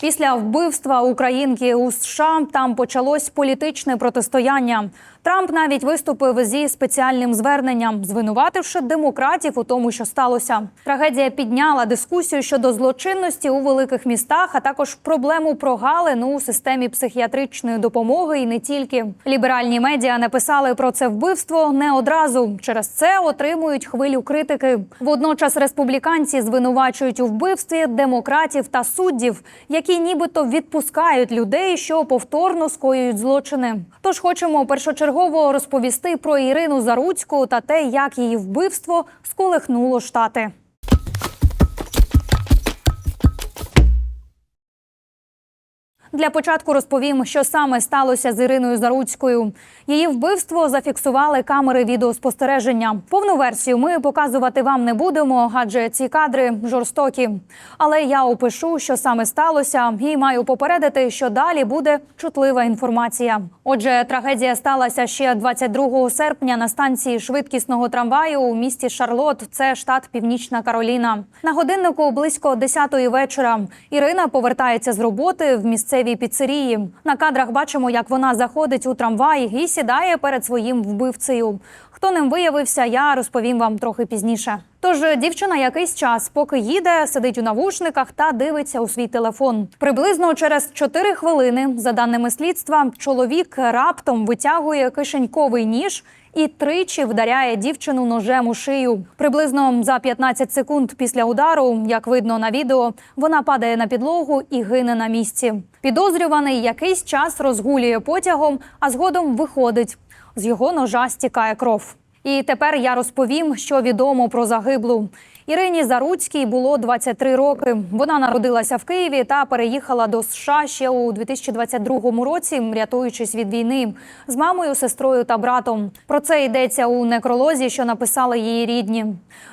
Після вбивства українки у США там почалось політичне протистояння. Трамп навіть виступив зі спеціальним зверненням, звинувативши демократів у тому, що сталося. Трагедія підняла дискусію щодо злочинності у великих містах, а також проблему прогалин у системі психіатричної допомоги і не тільки. Ліберальні медіа написали про це вбивство не одразу. Через це отримують хвилю критики. Водночас республіканці звинувачують у вбивстві демократів та суддів, які нібито відпускають людей, що повторно скоюють злочини. Тож хочемо першочергово розповісти про Ірину Заруцьку та те, як її вбивство сколихнуло штати. Для початку розповім, що саме сталося з Іриною Заруцькою. Її вбивство зафіксували камери відеоспостереження. Повну версію ми показувати вам не будемо, адже ці кадри жорстокі. Але я опишу, що саме сталося, і маю попередити, що далі буде чутлива інформація. Отже, трагедія сталася ще 22 серпня на станції швидкісного трамваю у місті Шарлот. Це штат Північна Кароліна. На годиннику близько 10-ї вечора. Ірина повертається з роботи в місцевій піцерії. На кадрах бачимо, як вона заходить у трамвай і сідає перед своїм вбивцею. Хто ним виявився, я розповім вам трохи пізніше. Тож дівчина якийсь час, поки їде, сидить у навушниках та дивиться у свій телефон. Приблизно через 4 хвилини, за даними слідства, чоловік раптом витягує кишеньковий ніж і тричі вдаряє дівчину ножем у шию. Приблизно за 15 секунд після удару, як видно на відео, вона падає на підлогу і гине на місці. Підозрюваний якийсь час розгулює потягом, а згодом виходить. З його ножа стікає кров. І тепер я розповім, що відомо про загиблу. Ірині Заруцькій було 23 роки. Вона народилася в Києві та переїхала до США ще у 2022 році, рятуючись від війни з мамою, сестрою та братом. Про це йдеться у некролозі, що написали її рідні.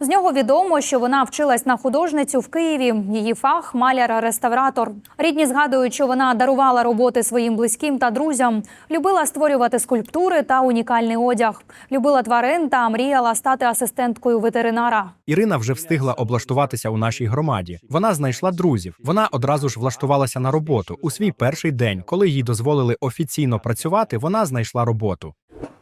З нього відомо, що вона вчилась на художницю в Києві. Її фах маляр-реставратор. Рідні згадують, що вона дарувала роботи своїм близьким та друзям, любила створювати скульптури та унікальний одяг, любила тварин та мріяла стати асистенткою ветеринара. Ірина вже встигла облаштуватися у нашій громаді. Вона знайшла друзів. Вона одразу ж влаштувалася на роботу. У свій перший день, коли їй дозволили офіційно працювати, вона знайшла роботу.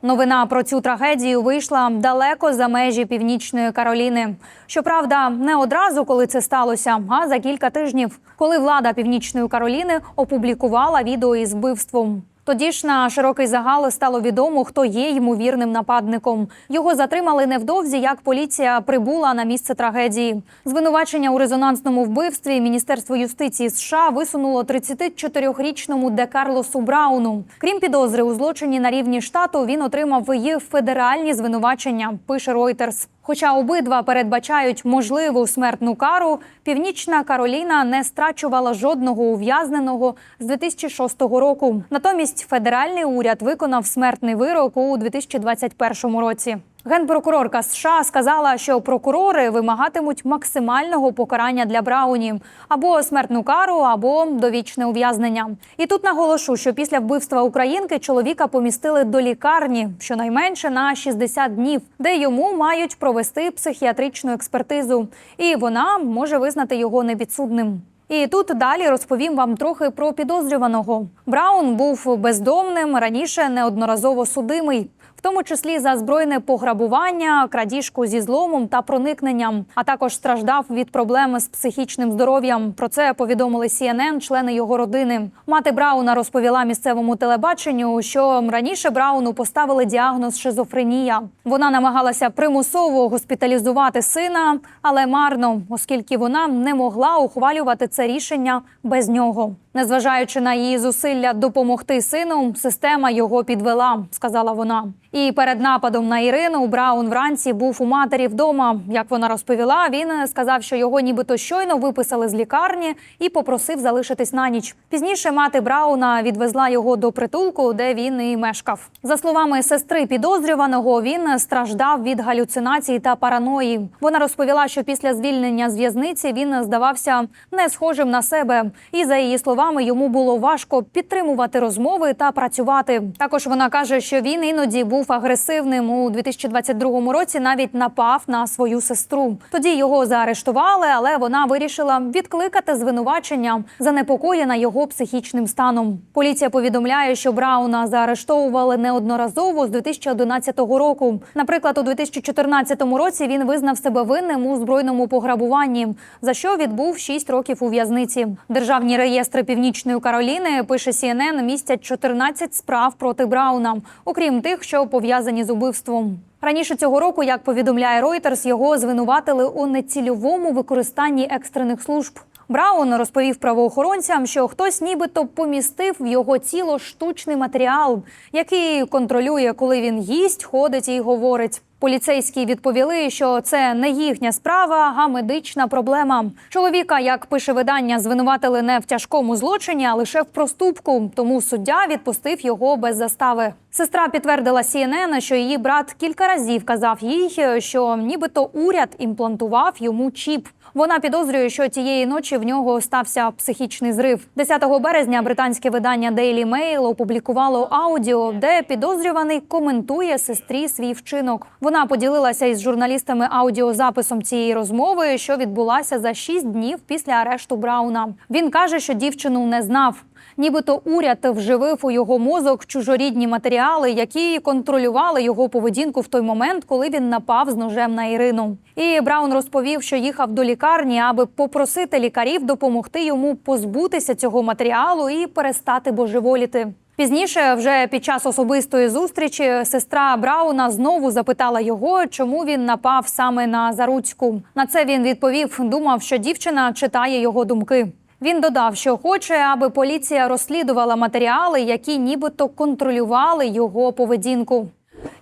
Новина про цю трагедію вийшла далеко за межі північної Кароліни. Щоправда, не одразу, коли це сталося, а за кілька тижнів, коли влада північної Кароліни опублікувала відео із вбивством. Тоді ж на широкий загал стало відомо, хто є ймовірним нападником. Його затримали невдовзі, як поліція прибула на місце трагедії. Звинувачення у резонансному вбивстві Міністерство юстиції США висунуло 34-річному Де Карлосу Брауну. Крім підозри у злочині на рівні штату, він отримав і федеральні звинувачення. Пише Reuters. Хоча обидва передбачають можливу смертну кару, Північна Кароліна не страчувала жодного ув'язненого з 2006 року. Натомість федеральний уряд виконав смертний вирок у 2021 році. Генпрокурорка США сказала, що прокурори вимагатимуть максимального покарання для Брауні або смертну кару, або довічне ув'язнення. І тут наголошу, що після вбивства українки чоловіка помістили до лікарні щонайменше на 60 днів, де йому мають провести психіатричну експертизу, і вона може визнати його непідсудним. І тут далі розповім вам трохи про підозрюваного. Браун був бездомним, раніше неодноразово судимий, в тому числі за збройне пограбування, крадіжку зі зломом та проникненням, а також страждав від проблем з психічним здоров'ям. Про це повідомили CNN, члени його родини. Мати Брауна розповіла місцевому телебаченню, що раніше Брауну поставили діагноз шизофренія. Вона намагалася примусово госпіталізувати сина, але марно, оскільки вона не могла ухвалювати це рішення без нього. Незважаючи на її зусилля допомогти сину, система його підвела, сказала вона. І перед нападом на Ірину Браун вранці був у матері вдома. Як вона розповіла, він сказав, що його нібито щойно виписали з лікарні і попросив залишитись на ніч. Пізніше мати Брауна відвезла його до притулку, де він і мешкав. За словами сестри підозрюваного, він страждав від галюцинацій та параної. Вона розповіла, що після звільнення з в'язниці він здавався не схожим на себе, і за її словами. Словами, йому було важко підтримувати розмови та працювати. Також вона каже, що він іноді був агресивним у 2022 році. Навіть напав на свою сестру. Тоді його заарештували, але вона вирішила відкликати звинувачення, занепокоєна його психічним станом. Поліція повідомляє, що Брауна заарештовували неодноразово з 2011 року. Наприклад, у 2014 році він визнав себе винним у збройному пограбуванні, за що відбув 6 років у в'язниці. Державні реєстри Північної Кароліни пише CNN, містять 14 справ проти Брауна, окрім тих, що пов'язані з убивством. Раніше цього року, як повідомляє Reuters, його звинуватили у нецільовому використанні екстрених служб. Браун розповів правоохоронцям, що хтось нібито помістив в його тіло штучний матеріал, який контролює, коли він їсть, ходить і говорить. Поліцейські відповіли, що це не їхня справа, а медична проблема. Чоловіка, як пише видання, звинуватили не в тяжкому злочині, а лише в проступку. Тому суддя відпустив його без застави. Сестра підтвердила CNN, що її брат кілька разів казав їй, що нібито уряд імплантував йому чіп. Вона підозрює, що тієї ночі в нього стався психічний зрив. 10 березня британське видання Daily Mail опублікувало аудіо, де підозрюваний коментує сестрі свій вчинок. Вона поділилася із журналістами аудіозаписом цієї розмови, що відбулася за 6 днів після арешту Брауна. Він каже, що дівчину не знав. Нібито уряд вживив у його мозок чужорідні матеріали, які контролювали його поведінку в той момент, коли він напав з ножем на Ірину. І Браун розповів, що їхав до лікарні, аби попросити лікарів допомогти йому позбутися цього матеріалу і перестати божеволіти. Пізніше, вже під час особистої зустрічі, сестра Брауна знову запитала його, чому він напав саме на Заруцьку. На це він відповів: думав, що дівчина читає його думки. Він додав, що хоче, аби поліція розслідувала матеріали, які нібито контролювали його поведінку.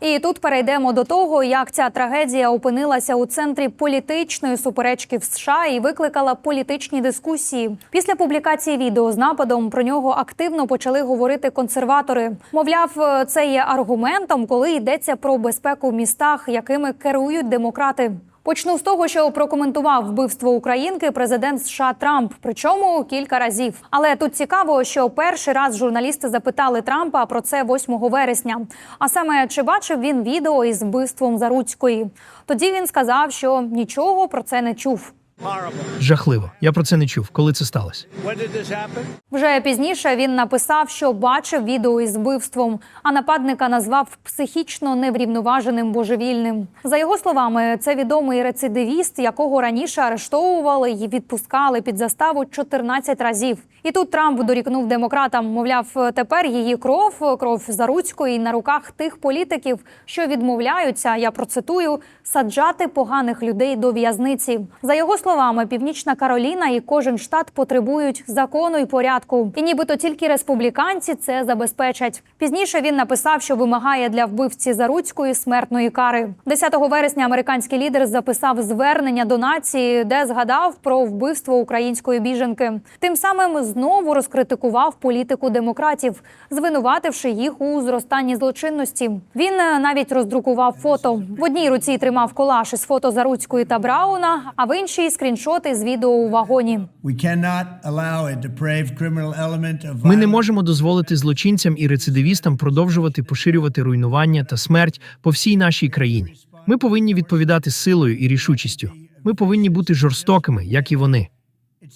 І тут перейдемо до того, як ця трагедія опинилася у центрі політичної суперечки в США і викликала політичні дискусії. Після публікації відео з нападом про нього активно почали говорити консерватори. Мовляв, це є аргументом, коли йдеться про безпеку в містах, якими керують демократи. Почну з того, що прокоментував вбивство українки президент США Трамп, причому кілька разів. Але тут цікаво, що перший раз журналісти запитали Трампа про це 8 вересня. А саме чи бачив він відео із вбивством Заруцької? Тоді він сказав, що нічого про це не чув. Жахливо. Я про це не чув. Коли це сталося? Вже пізніше він написав, що бачив відео із вбивством, а нападника назвав психічно неврівноваженим божевільним. За його словами, це відомий рецидивіст, якого раніше арештовували і відпускали під заставу 14 разів. І тут Трамп дорікнув демократам. Мовляв, тепер її кров, кров Заруцької на руках тих політиків, що відмовляються. Я процитую саджати поганих людей до в'язниці. За його словами, Північна Кароліна і кожен штат потребують закону і порядку. І нібито тільки республіканці це забезпечать. Пізніше він написав, що вимагає для вбивці Заруцької смертної кари. 10 вересня американський лідер записав звернення до нації, де згадав про вбивство української біженки. Тим самим знову розкритикував політику демократів, звинувативши їх у зростанні злочинності. Він е, навіть роздрукував фото. В одній руці тримав колаж із фото Заруцької та Брауна, а в іншій скріншоти з відео у вагоні. Ми не можемо дозволити злочинцям і рецидивістам продовжувати поширювати руйнування та смерть по всій нашій країні. Ми повинні відповідати силою і рішучістю. Ми повинні бути жорстокими, як і вони.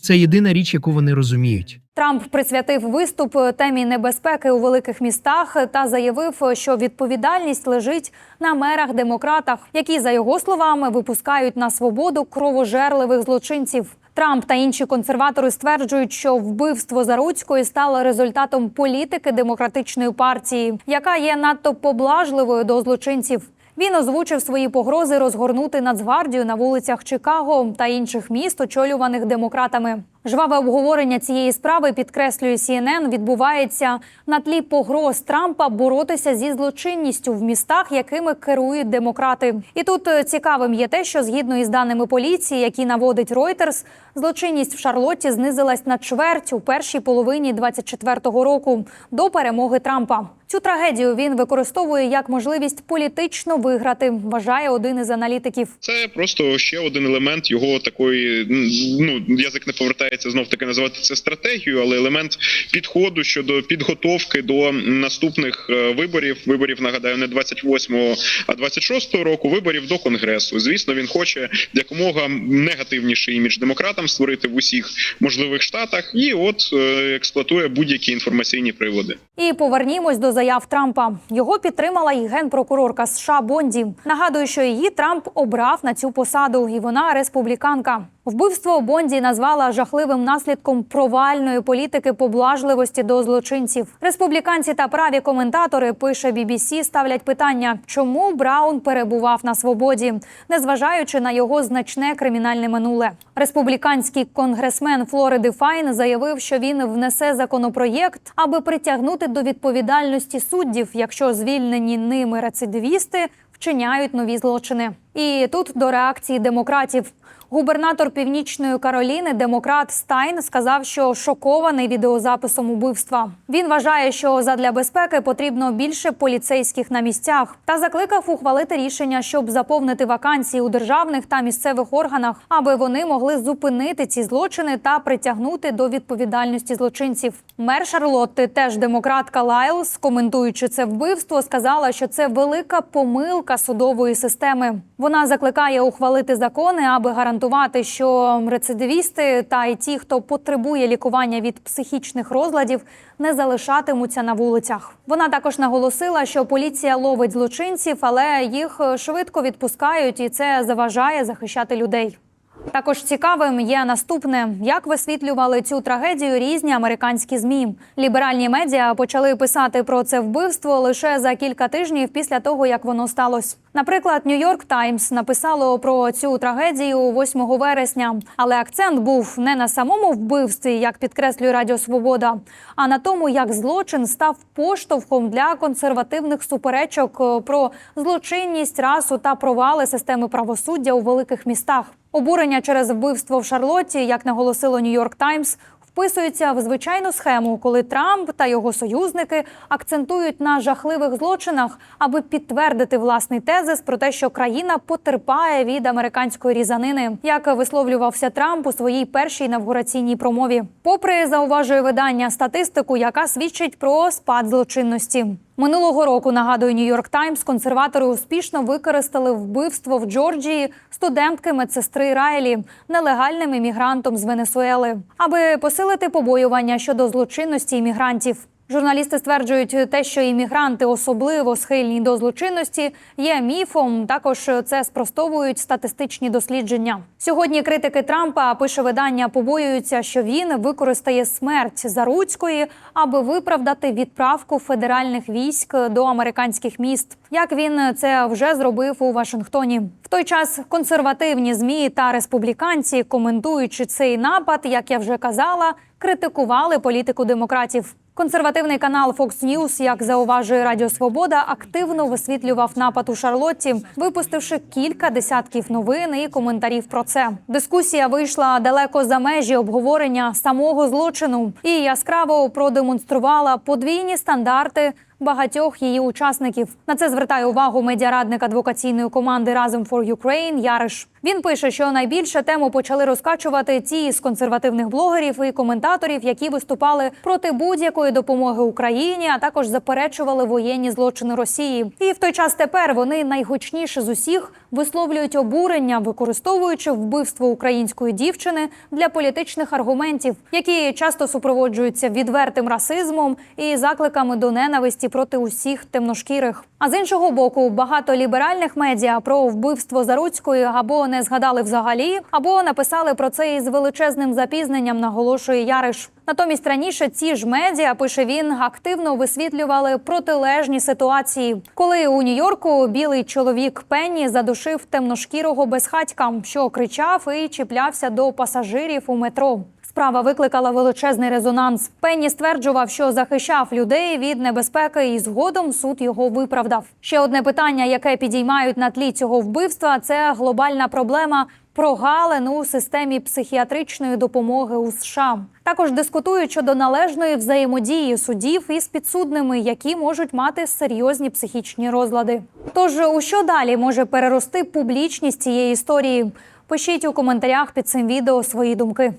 Це єдина річ, яку вони розуміють. Трамп присвятив виступ темі небезпеки у великих містах та заявив, що відповідальність лежить на мерах-демократах, які, за його словами, випускають на свободу кровожерливих злочинців. Трамп та інші консерватори стверджують, що вбивство Заруцької стало результатом політики демократичної партії, яка є надто поблажливою до злочинців. Він озвучив свої погрози розгорнути Нацгвардію на вулицях Чикаго та інших міст, очолюваних демократами. Жваве обговорення цієї справи підкреслює CNN, відбувається на тлі погроз Трампа боротися зі злочинністю в містах, якими керують демократи. І тут е, цікавим є те, що згідно із даними поліції, які наводить Reuters, злочинність в Шарлотті знизилась на чверть у першій половині 24-го року до перемоги Трампа. Цю трагедію він використовує як можливість політично виграти, вважає один із аналітиків. Це просто ще один елемент його такої, ну язик не повертає дозволяється знов таки називати це стратегією, але елемент підходу щодо підготовки до наступних е, виборів. Виборів нагадаю не 28-го, а 26-го року. Виборів до конгресу. Звісно, він хоче якомога негативніший імідж демократам створити в усіх можливих штатах, і от е, експлуатує будь-які інформаційні приводи. І повернімось до заяв Трампа. Його підтримала і генпрокурорка США Бонді. Нагадую, що її Трамп обрав на цю посаду, і вона республіканка. Вбивство Бонді назвала жахливим наслідком провальної політики поблажливості до злочинців. Республіканці та праві коментатори пише BBC, ставлять питання, чому Браун перебував на свободі, незважаючи на його значне кримінальне минуле. Республіканський конгресмен Флориди Файн заявив, що він внесе законопроєкт, аби притягнути до відповідальності суддів, якщо звільнені ними рецидивісти вчиняють нові злочини. І тут до реакції демократів. Губернатор Північної Кароліни, демократ Стайн, сказав, що шокований відеозаписом убивства. Він вважає, що задля безпеки потрібно більше поліцейських на місцях та закликав ухвалити рішення, щоб заповнити вакансії у державних та місцевих органах, аби вони могли зупинити ці злочини та притягнути до відповідальності злочинців. Мер Шарлотти, теж демократка Лайлс, коментуючи це вбивство, сказала, що це велика помилка судової системи. Вона закликає ухвалити закони, аби гарантувати, що рецидивісти та й ті, хто потребує лікування від психічних розладів, не залишатимуться на вулицях. Вона також наголосила, що поліція ловить злочинців, але їх швидко відпускають, і це заважає захищати людей. Також цікавим є наступне: як висвітлювали цю трагедію різні американські змі. Ліберальні медіа почали писати про це вбивство лише за кілька тижнів після того, як воно сталося. Наприклад, Нью-Йорк Таймс написало про цю трагедію 8 вересня, але акцент був не на самому вбивстві, як підкреслює Радіо Свобода, а на тому, як злочин став поштовхом для консервативних суперечок е, про злочинність, расу та провали системи правосуддя у великих містах. Обурення через вбивство в Шарлотті, як наголосило Нью-Йорк Таймс, вписується в звичайну схему, коли Трамп та його союзники акцентують на жахливих злочинах, аби підтвердити власний тезис про те, що країна потерпає від американської різанини, як висловлювався Трамп у своїй першій інавгураційній промові. Попри зауважує видання статистику, яка свідчить про спад злочинності. Минулого року нагадує Нью-Йорк Таймс, консерватори успішно використали вбивство в Джорджії студентки медсестри Райлі нелегальним іммігрантом з Венесуели, аби посилити побоювання щодо злочинності іммігрантів. Журналісти стверджують, те, що іммігранти особливо схильні до злочинності, є міфом. Також це спростовують статистичні дослідження. Сьогодні критики Трампа пише видання, побоюються, що він використає смерть Заруцької, аби виправдати відправку федеральних військ до американських міст. Як він це вже зробив у Вашингтоні. В той час консервативні змі та республіканці, коментуючи цей напад, як я вже казала, критикували політику демократів. Консервативний канал Fox News, як зауважує Радіо Свобода, активно висвітлював напад у Шарлотті, випустивши кілька десятків новин і коментарів про це. Дискусія вийшла далеко за межі обговорення самого злочину і яскраво продемонструвала подвійні стандарти. Багатьох її учасників на це звертає увагу медіарадник адвокаційної команди Разом for Ukraine Яриш. Він пише, що найбільше тему почали розкачувати ті з консервативних блогерів і коментаторів, які виступали проти будь-якої допомоги Україні, а також заперечували воєнні злочини Росії. І в той час тепер вони найгучніше з усіх висловлюють обурення, використовуючи вбивство української дівчини для політичних аргументів, які часто супроводжуються відвертим расизмом і закликами до ненависті проти усіх темношкірих. А з іншого боку, багато ліберальних медіа про вбивство Заруцької або не згадали взагалі, або написали про це із величезним запізненням, наголошує Яриш. Натомість раніше ці ж медіа, пише він, активно висвітлювали протилежні ситуації, коли у Нью-Йорку білий чоловік Пенні задушив темношкірого безхатька, що кричав і чіплявся до пасажирів у метро. Справа викликала величезний резонанс. Пенні стверджував, що захищав людей від небезпеки, і згодом суд його виправдав. Ще одне питання, яке підіймають на тлі цього вбивства, це глобальна проблема прогалин у системі психіатричної допомоги у США. Також дискутують щодо належної взаємодії судів із підсудними, які можуть мати серйозні психічні розлади. Тож у що далі може перерости публічність цієї історії? Пишіть у коментарях під цим відео свої думки.